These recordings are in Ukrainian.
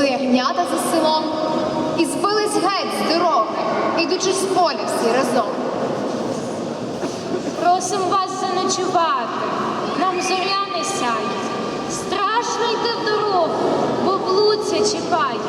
Пасли ягнята за селом і збились геть з дороги, ідучи з поля всі разом. Просим вас заночувати, нам зоря не сяє. Страшно йти в дорогу, бо блудця чекає.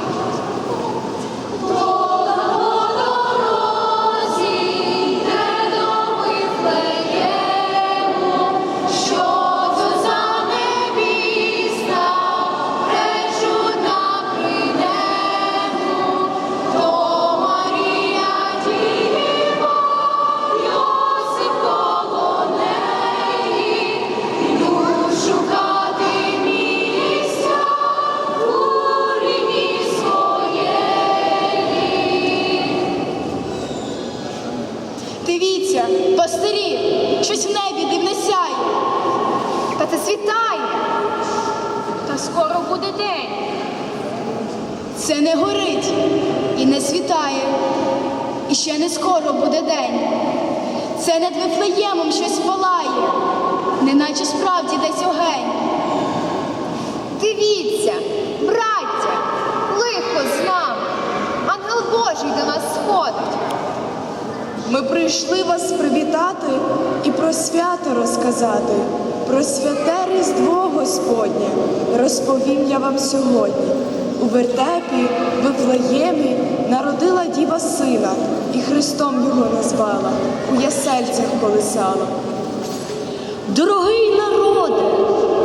Буде день. Це не горить і не світає. І ще не скоро буде день. Це над Вифлеємом щось палає, неначе справді десь огень. Дивіться, браття, лихо з нами. Ангел Божий до нас сходить. Ми прийшли вас привітати і про свято розказати. Про святе Різдво Господнє розповім я вам сьогодні. У вертепі, Вифлеємі народила діва сина, і Христом його назвала, у ясельцях колисала. Дорогий народе,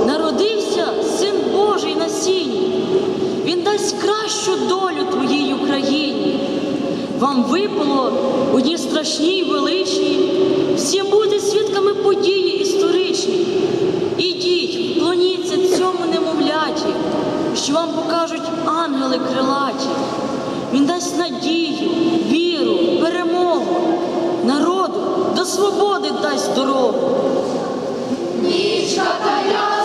народився син Божий на сіні. Він дасть кращу долю твоїй Україні. Вам випало у дні страшні й величні, всі будуть свідками події історичні. Ідіть, вклоніться цьому немовляті, що вам покажуть ангели крилаті. Він дасть надію, віру, перемогу, народу до свободи дасть дорогу. Нічка та я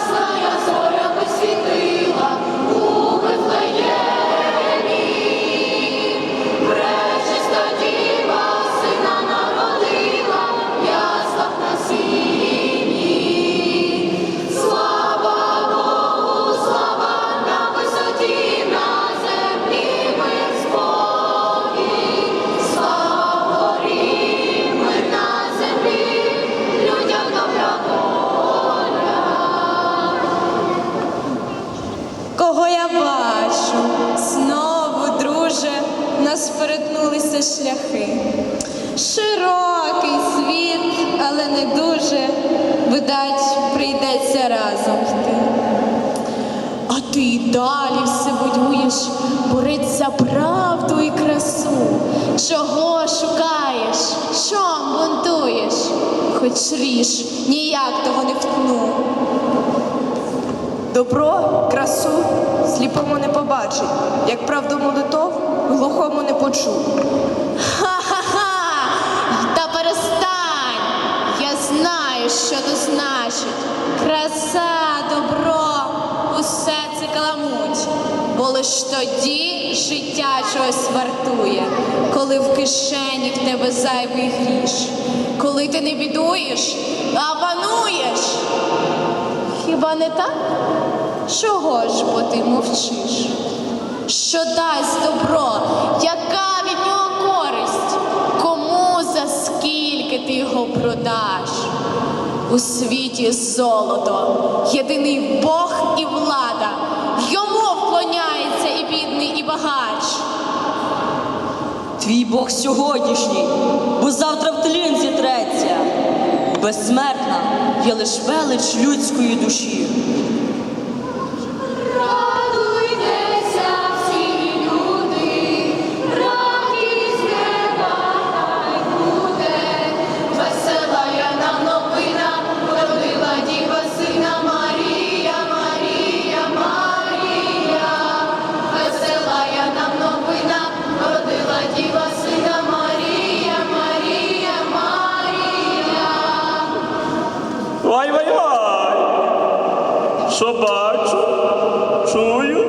Чого шукаєш? Чом бунтуєш? Хоч ріж, ніяк того не вткну. Добро, красу сліпому не побачить, як правду молитов глухому не почув. Ха-ха-ха! Та перестань! Я знаю, що то значить. Краса, добро, усе це каламуть. Бо лиш тоді життя чогось вартує, коли кишені в тебе зайвий гріш, коли ти не бідуєш, а пануєш. Хіба не так? Чого ж бо ти мовчиш? Що дасть добро, яка від нього користь? Кому за скільки ти його продаш? У світі золото, єдиний Бог і влада. Йому вклоняється і бідний, і багач. Твій Бог сьогоднішній, бо завтра в тлін зітреться. Безсмертна є лиш велич людської душі. Що бачу, чую.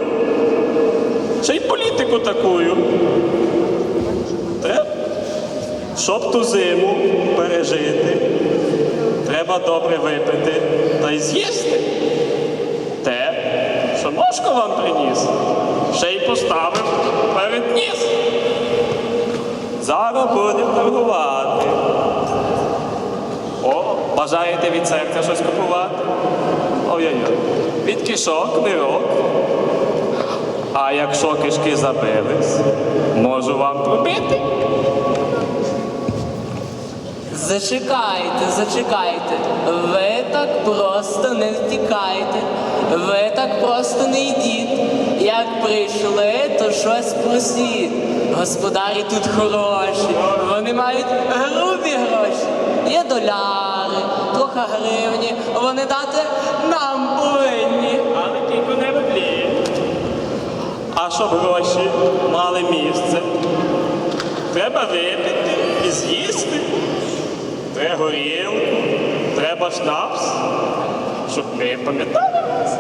Ще й політику такую. Те, щоб ту зиму пережити, треба добре випити та й з'їсти. Те, що Мошко вам приніс, ще й поставив перед ніс. Зараз будемо торгувати. О, бажаєте від серця щось купувати? Ой-ой-ой. Від кишок. А якщо кишки забились, можу вам пробити. Зачекайте, зачекайте, ви так просто не втікайте, ви так просто не йдіть. Як прийшли, то щось просіть. Господарі тут хороші, вони мають гроші. Є доляри, трохи гривні, вони дати нам повинні. Але тільки не виплі. А щоб гроші мали місце, треба випити і з'їсти. Треба горілку, треба шнапс, щоб ми пам'ятали нас.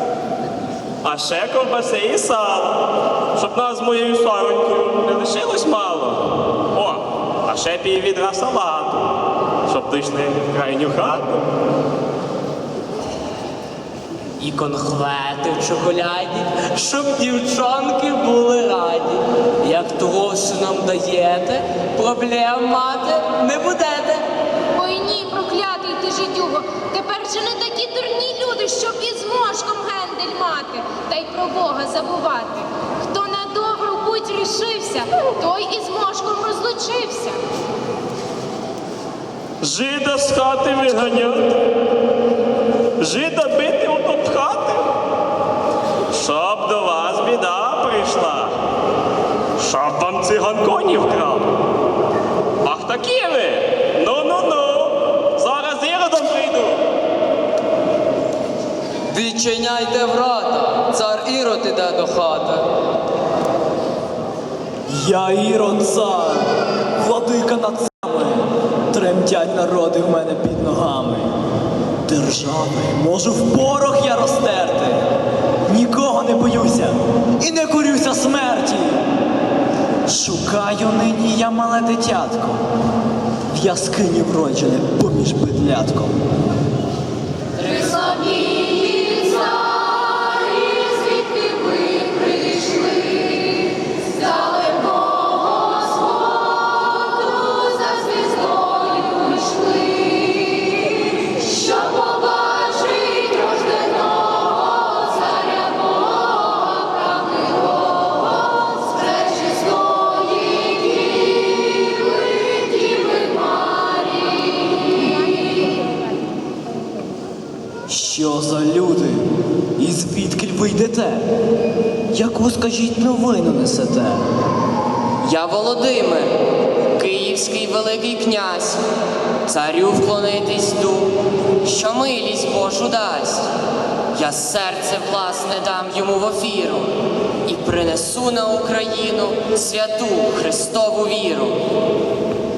А ще ковбаси і сало, щоб нас з моєю Саронькою не лишилось мало. О, а ще пів відра салату, щоб в крайню хату. І конхвети в чоколяді, щоб дівчонки були раді. Як того все нам даєте, проблем мати не будете. Ой ні, проклятий ти жидюго. Тепер же не такі дурні люди, щоб із мошком гендель мати, та й про Бога забувати. Хто на добру путь рішився, той із мошком розлучився. Жида з хати виганяти, жида бити утопхати, щоб до вас біда прийшла, щоб вам циган коні вкрав. Ах такі ви! Ну-ну-ну, зараз іродом прийду. Відчиняйте врата, цар Ірод іде до хати. Я Ірод цар, владика над цами, тремтять народи в мене під ногами. Держави можу в порох я розтерти. Нікого не боюся і не курюся смерті. Шукаю нині я мале дитятко, в яскині вроджене поміж бедлятком. Ви йдете? Яку, скажіть, новину несете? Я Володимир, київський великий князь, царю вклонитись ду, що милість Божу дасть. Я серце власне дам йому в офіру і принесу на Україну святу Христову віру.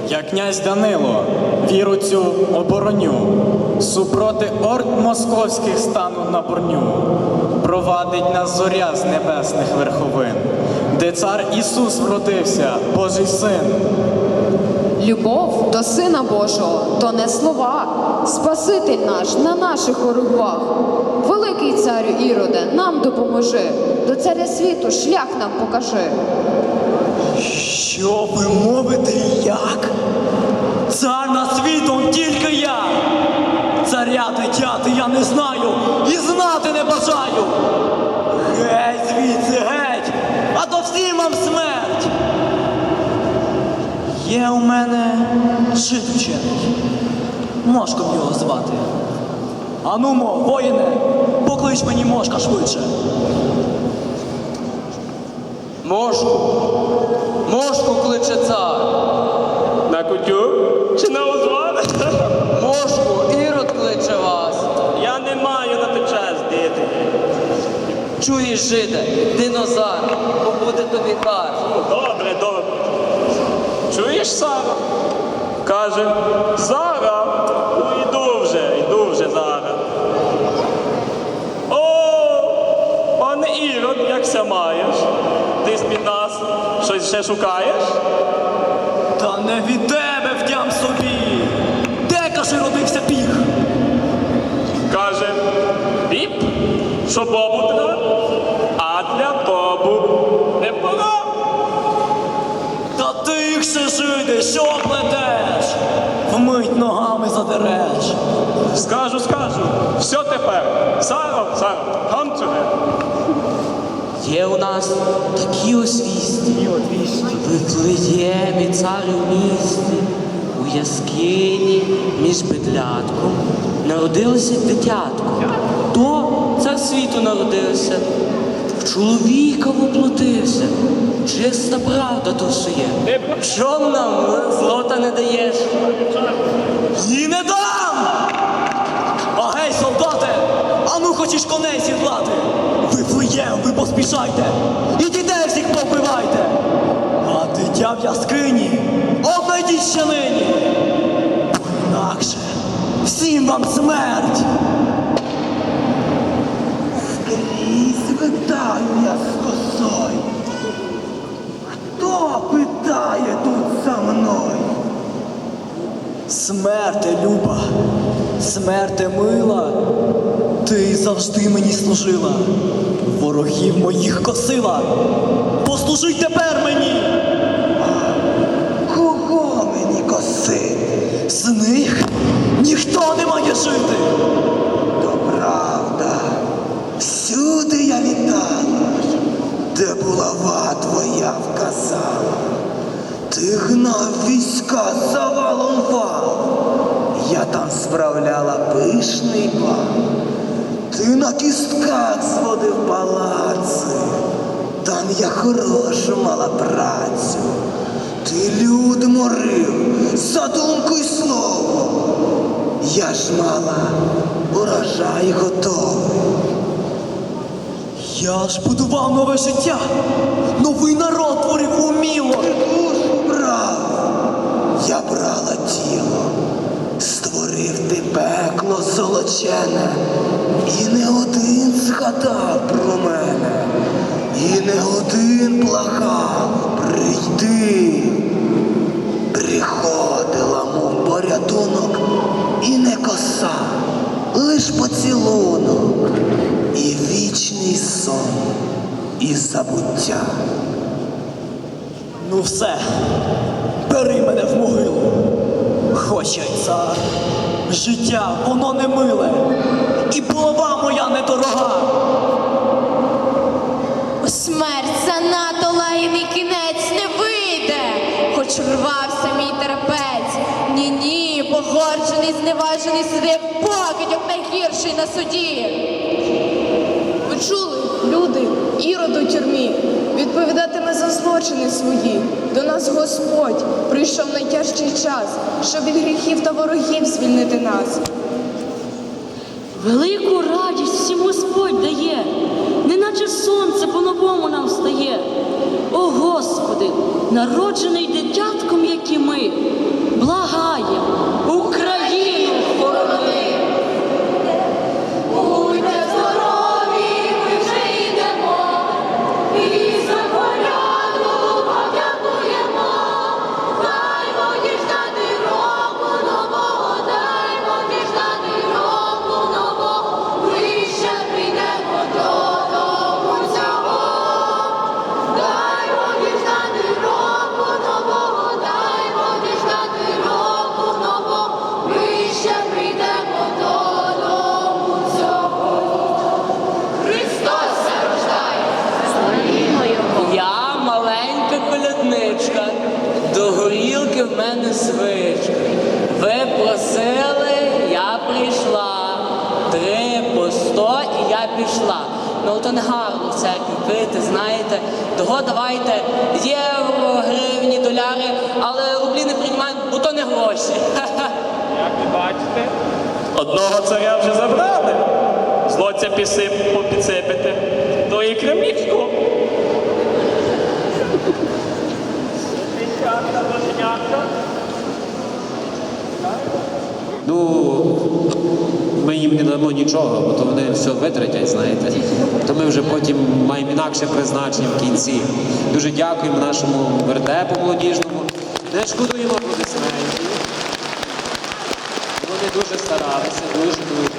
Я князь Данило, віру цю обороню, супроти орд московських стану на борню. Провадить нас зоря з небесних верховин, де цар Ісус вродився, Божий син. Любов до Сина Божого то не слова. Спаситель наш на наших ворогах. Великий царю Іроде, нам допоможи. До царя світу шлях нам покажи. Що ви мовите як? Цар над світом тільки я. Я не знаю і знати не бажаю. Геть звідси, геть, а то всім вам смерть. Є у мене жид вчений. Мошком його звати. Анумо, воїне, поклич мені мошка швидше. Мошку, мошку кличе цар. На кутю чи на узвар? Мошку, ірод кличе вас. Я не маю на те час, діти. Чуєш, жиде, динозавр, бо буде тобі кар. Ну, добре, добре. Чуєш, Сара? Каже, Сара, ну йду вже, йду вже зараз. О, пане Ірод, якся маєш? Ти з-під нас щось ще шукаєш? Та не від тебе втям собі. Де каже родився піх? Каже, піп, що бобу що плетеш? Вмить ногами задереш. Скажу, скажу, все тепер. Саро, Саро, come to her. Є у нас такі освісті. Вифлеємі царю місті, у яскині між бедлятком народилося дитятко. То цар світу народився, в чоловіка воплотився. Чиста правда то все є. Чом нам злота не даєш? І не дам! А гей, солдати! Ану хочеш коней сідлати! Ви флеєм, ви поспішайте! І дітей всіх повбивайте! А дитя в яскині однайдіть ще нині! Інакше всім вам смерть! Витаю я з косой. Хто питає тут за мною? Смерте, люба, смерте мила, ти завжди мені служила, ворогів моїх косила. Послужи тепер мені! Кого мені косити? З них ніхто не має жити. То правда. Всюди я вітала, де булава твоя вказала. Ти гнав війська за валом вал. Я там справляла пишний бал. Ти на кістках зводив палаци. Там я хорошу мала працю. Ти люд морив за думку й слово. Я ж мала урожай готовий. Я ж будував нове життя, новий народ творив уміло. Душу брав, я брала тіло, створив ти пекло золочене, і не один згадав про мене, і не один благав прийди. Приходила, мов порятунок, і не коса, лиш поцілунок, і вічний сон, і забуття. Ну все, бери мене в могилу. Хоч я й цар, життя воно не миле, і булава моя недорога. Смерть занадто лагідний кінець не вийде, хоч рвався мій терпець. Ні, ні, погорджений, зневажений сидив покидьок найгірший на суді. Чули, люди, ірод у тюрмі, відповідатиме за злочини свої. До нас Господь прийшов найтяжчий час, щоб від гріхів та ворогів звільнити нас. Велику радість всім Господь дає, неначе сонце по-новому нам встає. О Господи, народжений дитятком, як і ми, пішла. Ну то не гарно в церкві пити, знаєте. Того давайте євро, гривні, доляри, але рублі не приймаємо, бо то не гроші. Як ви бачите, одного царя вже забрали. Злоця пісип, підсипете, то і кремлівського. Дівчатка, боженятка. Ну, ми їм не дамо нічого, бо то вони все витратять, знаєте. То ми вже потім маємо інакше призначення в кінці. Дуже дякуємо нашому вертепу молодіжному. Не шкодуємо аплодисментів. Вони дуже старалися, дуже-дуже.